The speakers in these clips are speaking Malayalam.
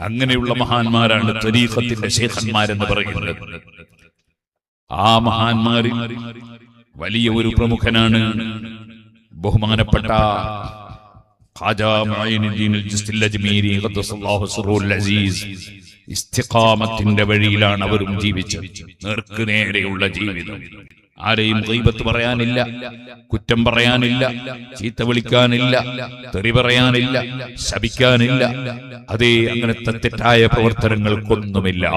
അങ്ങനെയുള്ള മഹാന്മാരാണ് തരീഖത്തിന്റെ ശേഖന്മാരെന്ന് പറയുന്നത്. ആ മഹാന്മാരിൽ വലിയ ഒരു പ്രമുഖനാണ് ബഹുമാനപ്പെട്ട ഇസ്തിഖാമത്തിന്റെ വഴിയിലാണ് അവരും ജീവിച്ചത്. നേർക്ക് നേരെയുള്ള ജീവിതം. ആരെയും ദൈവത്ത് പറയാനില്ല കുറ്റം പറയാനില്ല ചീത്ത വിളിക്കാനില്ല തെറി പറയാനില്ല ശപിക്കാനില്ല. അതേ അങ്ങനത്തെ തെറ്റായ പ്രവർത്തനങ്ങൾക്കൊന്നുമില്ല.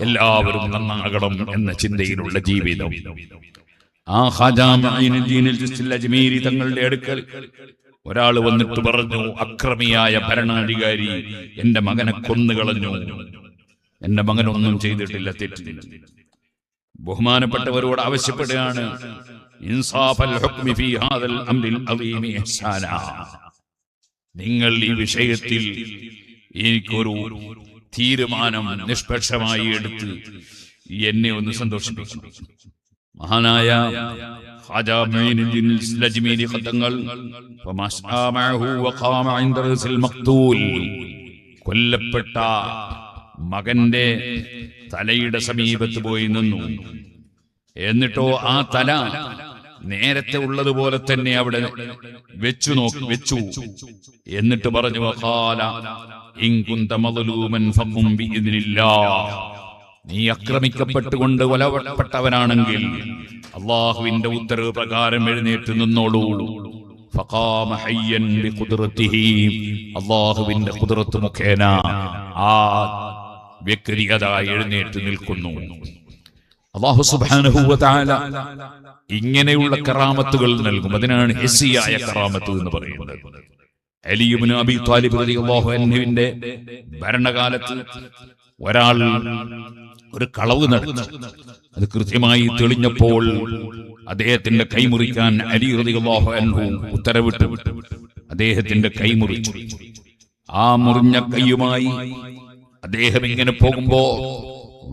എല്ലാവരും നന്നാകണം എന്ന ചിന്തയിലുള്ള ജീവിതം. ആ ഹാജാമീരി തങ്ങളുടെ അടുക്കൽ ഒരാൾ വന്നിട്ട് പറഞ്ഞു അക്രമിയായ ഭരണാധികാരി എന്റെ മകനെ കൊന്നുകളഞ്ഞു. എന്റെ മകനൊന്നും ചെയ്തിട്ടില്ല തെറ്റില്ല. ബഹുമാനപ്പെട്ടവരോട് ആവശ്യപ്പെടുകയാണ്. നിങ്ങൾ ഈ വിഷയത്തിൽ എനിക്കൊരു തീരുമാനം നിഷ്പക്ഷമായി എടുത്ത് എന്നെ ഒന്ന് സന്തോഷിപ്പിക്കണം. മഹാനായ കൊല്ലപ്പെട്ട മകന്റെ തലയുടെ സമീപത്ത് പോയി നിന്നു. എന്നിട്ടോ ആ തല നേരത്തെ ഉള്ളതുപോലെ തന്നെ അവിടെ വെച്ചു നോക്കി വെച്ചു. എന്നിട്ട് പറഞ്ഞു നീ അക്രമിക്കപ്പെട്ടുകൊണ്ട് കൊലപ്പെട്ടവനാണെങ്കിൽ അള്ളാഹുവിന്റെ ഉത്തരവ് പ്രകാരം എഴുന്നേറ്റ് നിന്നോളൂ. അള്ളാഹുവിന്റെ കുതിർത്ത് മുഖേന ആ വ്യക്തി എഴുന്നേറ്റ് നിൽക്കുന്നു. അള്ളാഹു വ ഇങ്ങനെയുള്ള കറാമത്തുകൾ നൽകും. അതിനാണ് ഹെസിയായ കറാമത്ത് എന്ന് പറയുന്നത്. അലിയുബിന് അബി താലിബ് റളിയല്ലാഹു അൻഹുവിന്റെ ഭരണകാലത്ത് ഒരാൾ ഒരു കളവ് നടന്നു അത് കൃത്യമായി തെളിഞ്ഞപ്പോൾ അദ്ദേഹത്തിന്റെ കൈമുറിക്കാൻ അലി റളിയല്ലാഹു അൻഹു ഉത്തരവിട്ട്. അദ്ദേഹത്തിന്റെ കൈമുറിച്ചു ആ മുറിഞ്ഞ കൈയുമായി അദ്ദേഹം ഇങ്ങനെ പോകുമ്പോ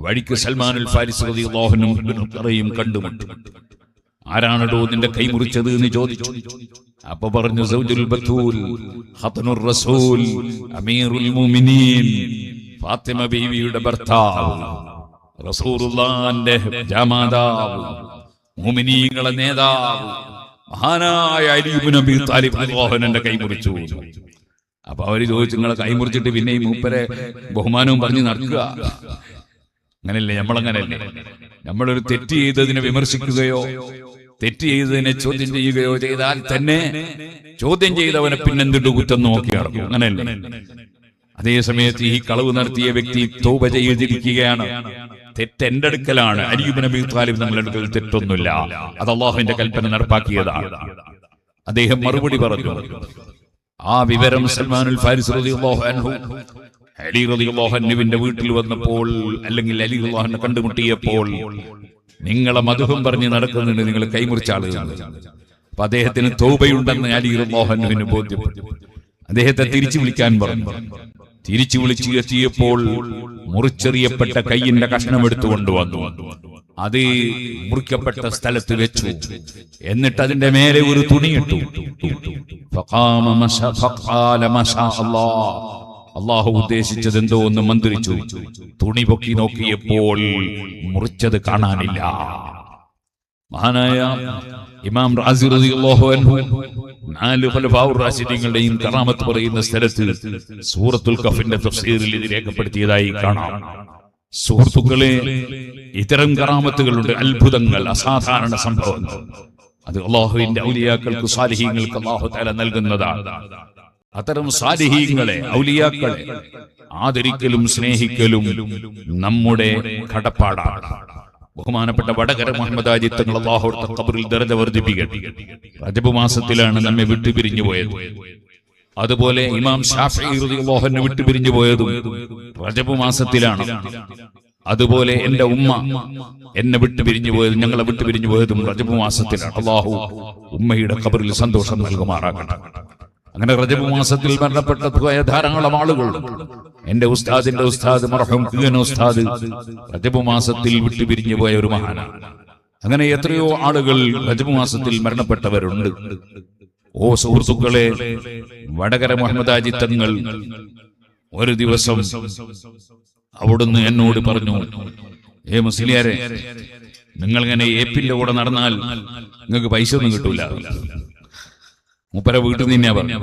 വഴിക്ക് സൽമാനുൽ ഫാരിസ് കണ്ടുമുട്ടി. ആരാണടോ നിന്റെ കൈ മുറിച്ചത് എന്ന് ചോദിച്ചു. അപ്പൊ പറഞ്ഞു സൗജുൽ ബത്തൂൽ ഹതനുർ റസൂൽ അമീറുൽ മുഅ്മിനീൻ ഫാത്തിമ ബീവിയുടെ ഭർത്താവ് റസൂലുള്ളാന്റെ ജമാതാവ് മുഅ്മിനീങ്ങളെ നേതാവ് മഹാനായ അലി ഇബ്നു അബീ താലിബ് റളിയല്ലാഹുവിന്റെ കൈ മുറിച്ചു അപ്പൊ അവർ ചോദിച്ചു നിങ്ങളെ കൈ മുറിച്ചിട്ട് പിന്നെ ഈ മൂപ്പരെ ബഹുമാനവും പറഞ്ഞു നടക്കുക. അങ്ങനല്ലേ? നമ്മളങ്ങനല്ലേ? നമ്മളൊരു തെറ്റ് ചെയ്തതിനെ വിമർശിക്കുകയോ തെറ്റ് ചെയ്തതിനെ ചോദ്യം ചെയ്യുകയോ ചെയ്താൽ തന്നെ ചോദ്യം ചെയ്തവനെ പിന്നെന്തിട്ട് കുറ്റം നോക്കി നടക്കും. അതേ സമയത്ത് ഈ കളവ് നടത്തിയ വ്യക്തി തോപ ചെയ്തിരിക്കുകയാണ്. തെറ്റ് എന്റെ അടുക്കലാണ്. അരിയുബ് നബി താലിബ് നിങ്ങളുടെ അടുക്കൽ തെറ്റൊന്നുമില്ല. അത് അള്ളാഹുവിന്റെ കൽപ്പന നടപ്പാക്കിയതാണ്. അദ്ദേഹം മറുപടി പറഞ്ഞു. ആ വിവരം സൽമാനുൽ ഫാരിസ് അലി വീട്ടിൽ വന്നപ്പോൾ അല്ലെങ്കിൽ അലി റളിയല്ലാഹുവിനെ കണ്ടുമുട്ടിയപ്പോൾ നിങ്ങളെ മധുഹം പറഞ്ഞ് നടക്കുന്നതിന് നിങ്ങൾ കൈമുറിച്ച ആളുകളാണ്. അപ്പൊ അദ്ദേഹത്തിന് തോബയുണ്ടെന്ന് അലി ബോധ്യപ്പെട്ടു. അദ്ദേഹത്തെ തിരിച്ചു വിളിക്കാൻ പറഞ്ഞു. തിരിച്ചു വിളിച്ചു എത്തിയപ്പോൾ മുറിച്ചെറിയപ്പെട്ട കൈയിന്റെ കഷ്ണം എടുത്തു കൊണ്ടുവന്നു അത് മുറിക്കപ്പെട്ട സ്ഥലത്ത് വെച്ചു. എന്നിട്ട് അതിന്റെ മേലെ ഒരു മശാ അല്ലാഹ്. അള്ളാഹു ഉദ്ദേശിച്ചത് എന്തോ ഒന്ന് മന്ത്രിച്ചു. തുണി പൊക്കി നോക്കിയപ്പോൾ മുറിച്ചത് കാണാനില്ല. മഹാനായ ഇമാം റാസി റളിയല്ലാഹു അൻഹു നാല് ഖുലഫാഉർ റാഷിദീങ്ങളുടെയും കറാമത്ത് പറയുന്ന സ്ഥലത്ത് സൂറത്തുൽ കഫിന്റെ തഫ്സീറിൽ ഇത് രേഖപ്പെടുത്തിയതായി കാണാം. സുഹൃത്തുക്കളെ ഇത്തരം കറാമത്തുകളുണ്ട് അത്ഭുതങ്ങൾ അസാധാരണ സംഭവങ്ങൾ. അത് അള്ളാഹുവിന്റെ ഔലിയാക്കൾക്ക് സാലിഹീങ്ങൾക്ക് അള്ളാഹു തല നൽകുന്നതാണ്. അത്തരം സാലിഹീങ്ങളെ ഔലിയാക്കളെ ആദരിക്കലും സ്നേഹിക്കലും നമ്മുടെ കടപ്പാടാണ്. ബഹുമാനപ്പെട്ട വടകര മുഹമ്മദ് ആജിത്തങ്ങൾ അള്ളാഹുടുത്ത ഖബറിൽ ദർജ വർദ്ധിപ്പിക്കട്ടെ. റജബ് മാസത്തിലാണ് നമ്മെ വിട്ടുപിരിഞ്ഞു പോയത്. അതുപോലെ ഇമാം ഷാഫി വിട്ടു പിരിഞ്ഞു പോയതും റജബ് മാസത്തിലാണ്. അതുപോലെ എന്റെ ഉമ്മ എന്നെ വിട്ടു പിരിഞ്ഞു പോയതും ഞങ്ങളെ വിട്ടു പിരിഞ്ഞു പോയതും റജബ് മാസത്തിലാണ്. അള്ളാഹു ഉമ്മയുടെ കബറിൽ സന്തോഷം നൽകുമാറാകട്ടെ. അങ്ങനെ റജബ് മാസത്തിൽ മരണപ്പെട്ട പോയ ധാരാളം ആളുകൾ എന്റെ ഉസ്താദിന്റെ ഉസ്താദ് മർഹൂം ഉസ്താദ് റജബ് മാസത്തിൽ വിട്ടുപിരിഞ്ഞു പോയ ഒരു മഹാനാണ്. അങ്ങനെ എത്രയോ ആളുകൾ റജബ് മാസത്തിൽ മരണപ്പെട്ടവരുണ്ട്. ഓ സുഹൃത്തുക്കളെ വടകര മുഹമ്മദ് തങ്ങൾ ഒരു ദിവസം അവിടുന്ന് എന്നോട് പറഞ്ഞു ഏ മുസ്ലിയാരെ നിങ്ങൾ ഇങ്ങനെ ഏപ്പിന്റെ കൂടെ നടന്നാൽ നിങ്ങൾക്ക് പൈസ ഒന്നും കിട്ടൂല. മുപ്പര വീട്ടിൽ നിന്നാ പറഞ്ഞു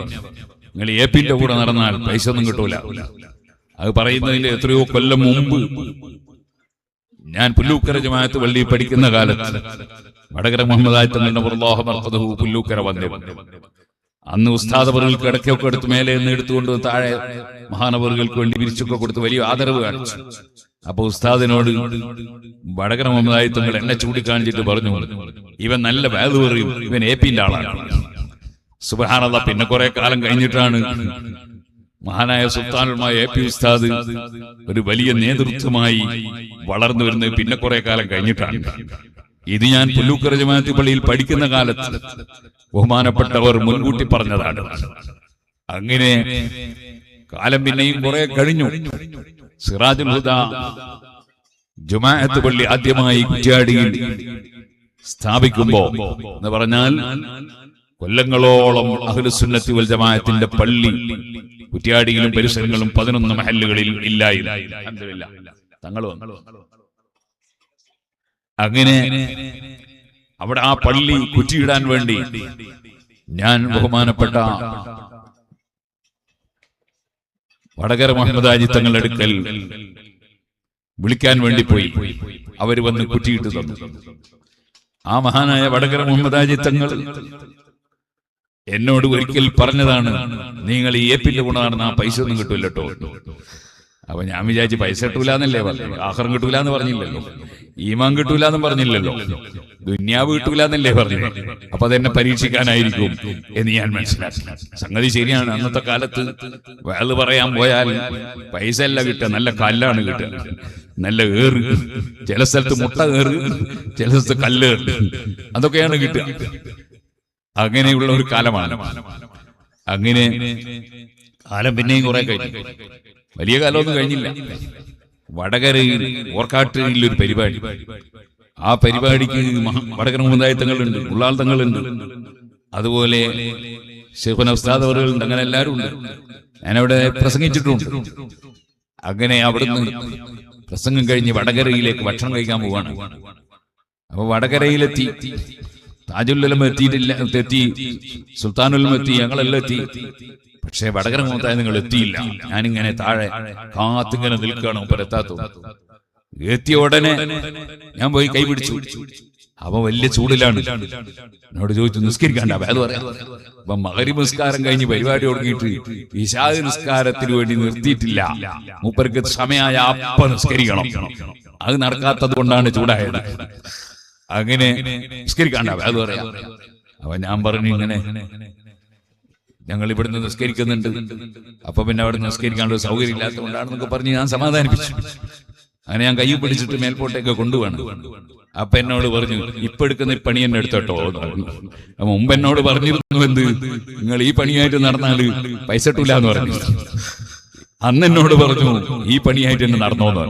നിങ്ങൾ ഏപ്പിന്റെ കൂടെ നടന്നാൽ പൈസ ഒന്നും കിട്ടൂല. അത് പറയുന്നതിന്റെ എത്രയോ കൊല്ലം മുമ്പ് ഞാൻ പുല്ലൂക്കര ജമാഅത്ത് വള്ളി പഠിക്കുന്ന കാലത്ത് വടകര മുഹമ്മദ് ആയത്തങ്ങളുടെ പുല്ലൂക്കര വന്നേ അന്ന് ഉസ്താദ് ഉസ്താദവറുകൾക്ക് ഇടയ്ക്കൊക്കെ എടുത്ത് മേലെ നിന്ന് എടുത്തുകൊണ്ട് താഴെ മഹാനവറുകൾക്ക് വേണ്ടി വിരിച്ചൊക്കെ കൊടുത്ത് വലിയ ആദരവ് കാണിച്ചു. അപ്പൊ ഉസ്താദിനോട് വടകര മുഹമ്മദായിത്തങ്ങൾ എന്നെ ചൂണ്ടിക്കാണിച്ചിട്ട് പറഞ്ഞു ഇവൻ നല്ല വേദ പറയും ഇവൻ എ പിന്റെ ആളാണ്. സുബഹാനല്ല പിന്നെ കുറെ കാലം കഴിഞ്ഞിട്ടാണ് മഹാനായ സുൽത്താനുമായ എ പി ഉസ്താദ് ഒരു വലിയ നേതൃത്വമായി വളർന്നു വരുന്നത്. പിന്നെ കുറെ കാലം കഴിഞ്ഞിട്ടാണ്. ഇത് ഞാൻ പുല്ലൂക്കര ജമാഅത്ത് പള്ളിയിൽ പഠിക്കുന്ന കാലത്ത് ബഹുമാനപ്പെട്ടവർ മുൻകൂട്ടി പറഞ്ഞതാണ്. അങ്ങനെ കാലം പിന്നെയും കുറെ കഴിഞ്ഞു. സിറാജുൽ ഹുദ ജുമാഅത്ത് പള്ളി ആദ്യമായി കുറ്റ്യാടിയിൽ സ്ഥാപിക്കുമ്പോ എന്ന് പറഞ്ഞാൽ കൊല്ലങ്ങളോളം അഹ്ലുസുന്നത്തി വൽ ജമാഅത്തിന്റെ പള്ളി കുറ്റ്യാടിയിലും പരിസരങ്ങളും പതിനൊന്ന് മഹല്ലുകളിൽ ഇല്ലായിരുന്നു. തങ്ങൾ വന്നു അങ്ങനെ അവിടെ ആ പള്ളി കുറ്റിയിടാൻ വേണ്ടി ഞാൻ ബഹുമാനപ്പെട്ട വടകര മുഹമ്മദ് ആജി തങ്ങളുടെ അടുക്കൽ വിളിക്കാൻ വേണ്ടി പോയി. അവർ വന്ന് കുറ്റിയിട്ട് തന്നു. ആ മഹാനായ വടകര മുഹമ്മദ് ആജി തങ്ങൾ എന്നോട് ഒരിക്കൽ പറഞ്ഞതാണ് നിങ്ങൾ ഈ ഏപ്പിന്റെ ഗുണമാണെന്ന് ആ പൈസ ഒന്നും കിട്ടൂല്ലോ കേട്ടോ അപ്പൊ ഞാൻ വിചാരിച്ചു പൈസ കിട്ടൂലെന്നല്ലേ പറഞ്ഞു ആഹാരം കിട്ടൂലെന്ന് പറഞ്ഞില്ലല്ലോ. ഈമാൻ കിട്ടൂലെന്നും പറഞ്ഞില്ലല്ലോ. ദുന്യാവ് കിട്ടൂല എന്നല്ലേ പറഞ്ഞു. അപ്പൊ അതെന്നെ പരീക്ഷിക്കാനായിരിക്കും എന്ന് ഞാൻ മനസ്സിലാക്കി. സംഗതി ശരിയാണ്. അന്നത്തെ കാലത്ത് വേൾ പറയാൻ പോയാൽ പൈസ അല്ല കിട്ടുക നല്ല കല്ലാണ് കിട്ടുക. നല്ല ഏറ്. ചില സ്ഥലത്ത് മുട്ട ഏറ് ചില സ്ഥലത്ത് കല്ല് അതൊക്കെയാണ് കിട്ടുക. അങ്ങനെയുള്ള ഒരു കാലമാണ്. അങ്ങനെ കാലം പിന്നെയും കുറെ കഴിഞ്ഞു. വലിയ കാലമൊന്നും കഴിഞ്ഞില്ല. വടകരയിൽ ഓർക്കാട്ടിൽ ഒരു പരിപാടി. ആ പരിപാടിക്ക് വടകര മുതായ ഉള്ളാൾത്തങ്ങളുണ്ട്. ഉള്ളാൾ തങ്ങളുണ്ട് അതുപോലെ ഷെയ്ഖുന ഉസ്താദ് അവറുകളുണ്ട് അങ്ങനെ എല്ലാവരും ഉണ്ട്. ഞാനവിടെ പ്രസംഗിച്ചിട്ടുണ്ട്. അങ്ങനെ അവിടുന്ന് പ്രസംഗം കഴിഞ്ഞ് വടകരയിലേക്ക് ഭക്ഷണം കഴിക്കാൻ പോവാണ്. അപ്പൊ വടകരയിലെത്തി. താജുല്ലം എത്തിയിട്ടില്ല എത്തി. സുൽത്താനുലം എത്തി ഞങ്ങളെല്ലാം എത്തി. പക്ഷേ വടകര മൂത്തായ നിങ്ങൾ എത്തിയില്ല. ഞാനിങ്ങനെ താഴെ കാത്തിങ്ങനെ നിൽക്കണം എത്താത്തു എത്തിയ ഉടനെ ഞാൻ പോയി കൈ പിടിച്ചു. അവ വലിയ ചൂടിലാണ്. എന്നോട് ചോദിച്ചു നിസ്കരിക്കണ്ട? അത് പറയാം. അപ്പൊ മകരി നിസ്കാരം കഴിഞ്ഞ് പരിപാടി തുടങ്ങിയിട്ട് വിശാഖ നിസ്കാരത്തിന് വേണ്ടി നിർത്തിയിട്ടില്ല. മൂപ്പർക്ക് സമയമായ അപ്പ നിസ്കരിക്കണം. അത് നടക്കാത്തത് കൊണ്ടാണ് ചൂടായത്. അങ്ങനെ നിസ്കരിക്കണ്ട? അത് പറയാം. അപ്പൊ ഞാൻ പറഞ്ഞു ഇങ്ങനെ ഞങ്ങൾ ഇവിടുന്ന് നിസ്കരിക്കുന്നുണ്ട്. അപ്പൊ പിന്നെ അവിടെ നിസ്കരിക്കാനുള്ള സൗകര്യം ഇല്ലാത്തതുകൊണ്ടാണെന്നൊക്കെ പറഞ്ഞ് ഞാൻ സമാധാനിപ്പിച്ചു. അങ്ങനെ ഞാൻ കൈ പിടിച്ചിട്ട് മേൽപോട്ടേക്ക് കൊണ്ടുപോകണം അപ്പൊ എന്നോട് പറഞ്ഞു ഇപ്പൊ എടുക്കുന്ന പണി എന്നെ എടുത്തോട്ടോ? മുമ്പ് എന്നോട് പറഞ്ഞിരുന്നു എന്ത്? നിങ്ങൾ ഈ പണിയായിട്ട് നടന്നാൽ പൈസ ഇട്ടില്ല എന്ന് പറഞ്ഞു. അന്ന് എന്നോട് പറഞ്ഞു ഈ പണിയായിട്ട് എന്നെ നടന്നോന്ന്